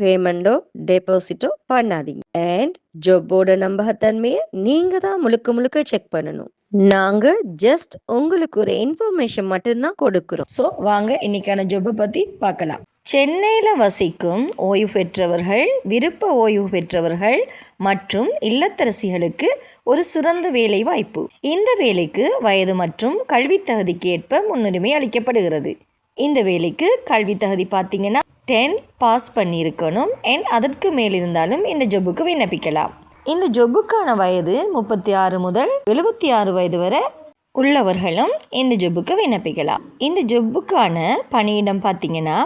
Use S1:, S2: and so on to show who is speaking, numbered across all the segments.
S1: பேமெண்டோ டெபாசிட்டோ பண்ணாதீங்க. அண்ட் ஜாப்போட நம்பகத்தன்மையை நீங்க தான் முழுக்க முழுக்க செக் பண்ணணும். நாங்க ஜஸ்ட் உங்களுக்கு ஒரு இன்ஃபர்மேஷன் மட்டும்தான் கொடுக்குறோம். ஸோ வாங்க இன்னைக்கான ஜொப்பை பத்தி பார்க்கலாம்.
S2: சென்னையில் வசிக்கும் ஓய்வு பெற்றவர்கள் விருப்ப ஓய்வு பெற்றவர்கள் மற்றும் இல்லத்தரசிகளுக்கு ஒரு சிறந்த வேலை வாய்ப்பு இந்த வேலைக்கு வயது மற்றும் கல்வித் தகுதிக்கு ஏற்ப முன்னுரிமை அளிக்கப்படுகிறது. இந்த வேலைக்கு கல்வி தகுதி பார்த்தீங்கன்னா டென் பாஸ் பண்ணியிருக்கணும். அண்ட் அதற்கு மேல் இருந்தாலும் இந்த ஜொப்புக்கு விண்ணப்பிக்கலாம். இந்த ஜொப்புக்கான வயது முப்பத்தி ஆறு முதல் எழுபத்தி ஆறு வயது வரை உள்ளவர்களும் இந்த ஜொப்புக்கு விண்ணப்பிக்கலாம். இந்த ஜொப்புக்கான பணியிடம் பார்த்தீங்கன்னா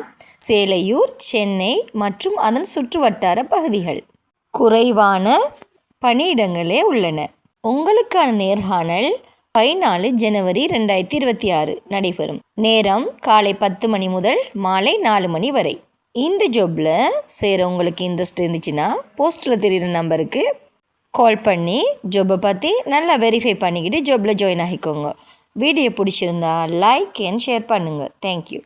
S2: சேலையூர் சென்னை மற்றும் அதன் சுற்று வட்டார பகுதிகள் குறைவான பணியிடங்களே உள்ளன. உங்களுக்கான நேர்காணல் பதினாலு ஜனவரி ரெண்டாயிரத்தி இருபத்தி ஆறு நடைபெறும். நேரம் காலை பத்து மணி முதல் மாலை நாலு மணி வரை. இந்த ஜாப்பில் சேர உங்களுக்கு இன்ட்ரெஸ்ட் இருந்துச்சுன்னா போஸ்ட்டில் தெரிகிற நம்பருக்கு கால் பண்ணி ஜாப்பை பற்றி நல்லா வெரிஃபை பண்ணிக்கிட்டு ஜாப்பில் ஜாயின் ஆகிக்கோங்க. வீடியோ பிடிச்சிருந்தா லைக் அண்ட் ஷேர் பண்ணுங்கள் தேங்க்யூ